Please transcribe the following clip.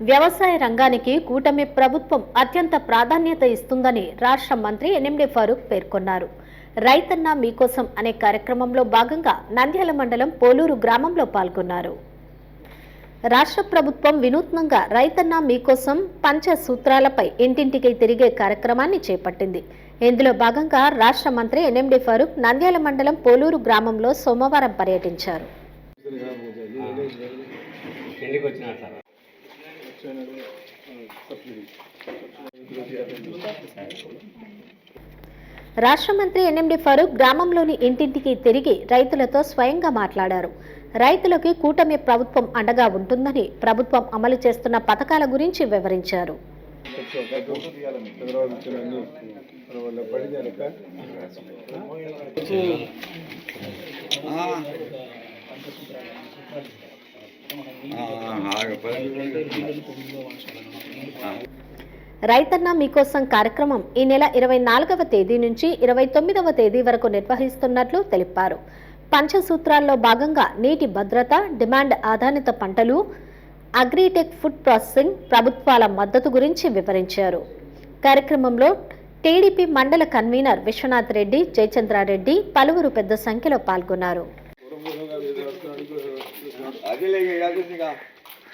వ్యవసాయ రంగానికి కూటమి ప్రభుత్వం అత్యంత ప్రాధాన్యత ఇస్తుందని రాష్ట్ర మంత్రి ఎన్ఎండి ఫరూక్ పేర్కొన్నారు. రైతన్న మీకోసం అనే కార్యక్రమంలో భాగంగా నంద్యాల మండలం పోలూరు గ్రామంలో పాల్గొన్నారు. రాష్ట్ర ప్రభుత్వం వినూత్నంగా రైతన్న మీకోసం పంచ సూత్రాలపై ఇంటింటికి తిరిగే కార్యక్రమాన్ని చేపట్టింది. ఇందులో భాగంగా రాష్ట్ర మంత్రి ఎన్ఎండి ఫరూక్ నంద్యాల మండలం పోలూరు గ్రామంలో సోమవారం పర్యటించారు. రాష్ట్ర మంత్రి ఎన్ఎండి ఫరూక్ గ్రామంలోని ఇంటింటికి తిరిగి రైతులతో స్వయంగా మాట్లాడారు. రైతులకి కూటమి ప్రభుత్వం అండగా ఉంటుందని ప్రభుత్వం అమలు చేస్తున్న పథకాల గురించి వివరించారు. రైతన్న మీకోసం కార్యక్రమం ఈ నెల ఇరవై నాలుగవ తేదీ నుంచి ఇరవై తొమ్మిదవ తేదీ వరకు నిర్వహిస్తున్నట్లు తెలిపారు. పంచసూత్రాల్లో భాగంగా నీటి భద్రత డిమాండ్ ఆధారిత పంటలు అగ్రిటెక్ ఫుడ్ ప్రాసెసింగ్ ప్రభుత్వాల మద్దతు గురించి వివరించారు. కార్యక్రమంలో టీడీపీ మండల కన్వీనర్ విశ్వనాథ్ రెడ్డి జయచంద్రారెడ్డి పలువురు పెద్ద సంఖ్యలో పాల్గొన్నారు.